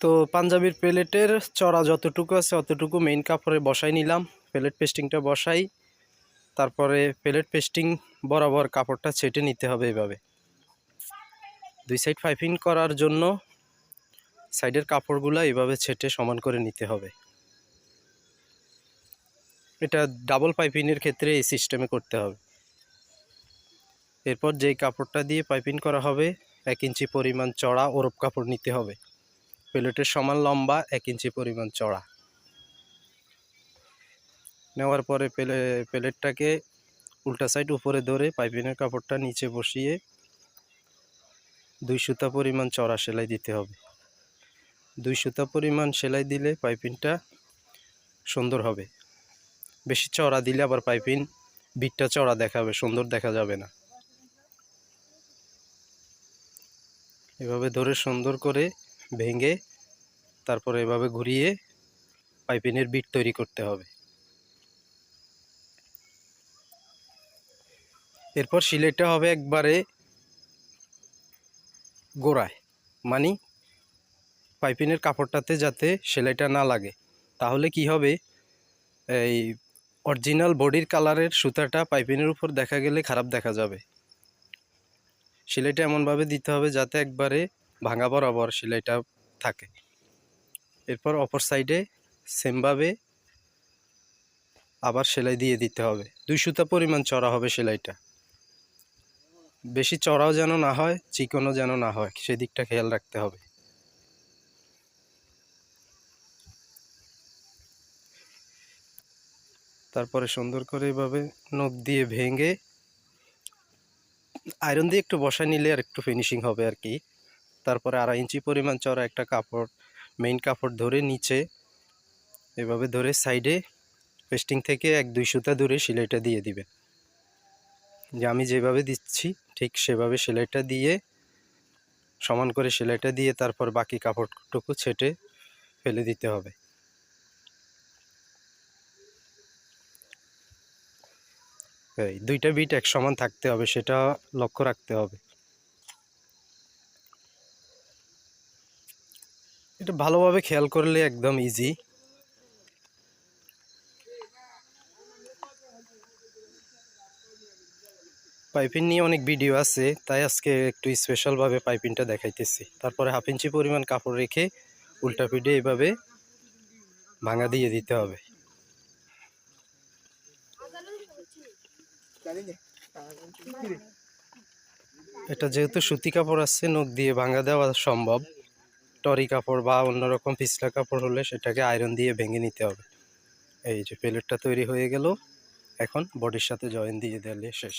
তো পাঞ্জাবির প্লেটের চড়া যতটুকু আছে অতটুকু মেইন কাপড়ে বসাই নিলাম। প্লেট পেস্টিংটা বসাই, তারপরে প্লেট পেস্টিং বরাবর কাপড়টা ছেটে নিতে হবে এভাবে। দুই সাইড পাইপিং করার জন্য সাইডের কাপড়গুলো এভাবে ছেটে সমান করে নিতে হবে। এটা ডাবল পাইপিংয়ের ক্ষেত্রে এই সিস্টেমে করতে হবে। এরপর যেই কাপড়টা দিয়ে পাইপিং করা হবে, এক ইঞ্চি পরিমাণ চড়া ওরপ কাপড় নিতে হবে। প্লেটের সমান লম্বা এক ইঞ্চি পরিমাণ চড়া নেওয়ার পরে প্লে, প্লেটটাকে উল্টা সাইড উপরে ধরে পাইপিংয়ের কাপড়টা নিচে বসিয়ে দুই সুতা পরিমাণ চড়া সেলাই দিতে হবে। দুই সুতা পরিমাণ সেলাই দিলে পাইপিংটা সুন্দর হবে। বেশি চড়া দিলে আবার পাইপিং বিটটা চড়া দেখাবে, সুন্দর দেখা যাবে না। এভাবে ধরে সুন্দর করে ভেঙে তারপরে এভাবে ঘুরিয়ে পাইপিনের বিট তৈরি করতে হবে। এরপর সিলাইটা হবে একবারে গোড়ায় মানে পাইপিনের কাপড়টাতে যাতে সেলাইটা না লাগে। তাহলে কি হবে? এই অরিজিনাল বডির কালারের সুতাটা পাইপিনের উপর দেখা গেলে খারাপ দেখা যাবে। সেলাইটা এমনভাবে দিতে হবে যাতে একবারে ভাঙা বরাবর সেলাইটা থাকে। এরপর অপর সাইডে সেমভাবে আবার সেলাই দিয়ে দিতে হবে। দুই সুতা পরিমাণ চড়া হবে সেলাইটা। বেশি চড়াও যেন না হয়, চিকনও যেন না হয়, সেদিকটা খেয়াল রাখতে হবে। তারপরে সুন্দর করে এভাবে নখ দিয়ে ভেঙে আয়রন দিয়ে একটু বসায় নিলে আর একটু ফিনিশিং হবে আর কি। তারপরে আড়াই ইঞ্চি পরিমাণ চড়া একটা কাপড় মেইন কাপড় ধরে নিচে, এভাবে ধরে সাইডে পেস্টিং থেকে এক, দুই সুতা দূরে সেলাইটা দিয়ে দিবেন যে আমি যেভাবে দিচ্ছি, ঠিক সেভাবে সেলাইটা দিয়ে, সমান করে সেলাইটা দিয়ে তারপর বাকি কাপড়টুকু ছেটে ফেলে দিতে হবে। দুইটা বিট এক সমান থাকতে হবে, সেটা লক্ষ্য রাখতে হবে। এটা ভালোভাবে খেয়াল করলে একদম ইজি পাইপিং নিয়ে অনেক ভিডিও আছে, তাই আজকে একটু স্পেশালভাবে পাইপিংটা দেখাইতেছি। তারপরে হাফ ইঞ্চি পরিমাণ কাপড় রেখে উল্টা পিঠে এভাবে ভাঙা দিয়ে দিতে হবে। এটা যেহেতু সুতি কাপড় আছে, নখ দিয়ে ভাঙা দেওয়া সম্ভব। টরি কাপড় বা অন্যরকম পিছলা কাপড় হলে সেটাকে আয়রন দিয়ে ভেঙে নিতে হবে। এই যে প্লেটটা তৈরি হয়ে গেল, এখন বডির সাথে জয়েন দিয়ে দিলে শেষ।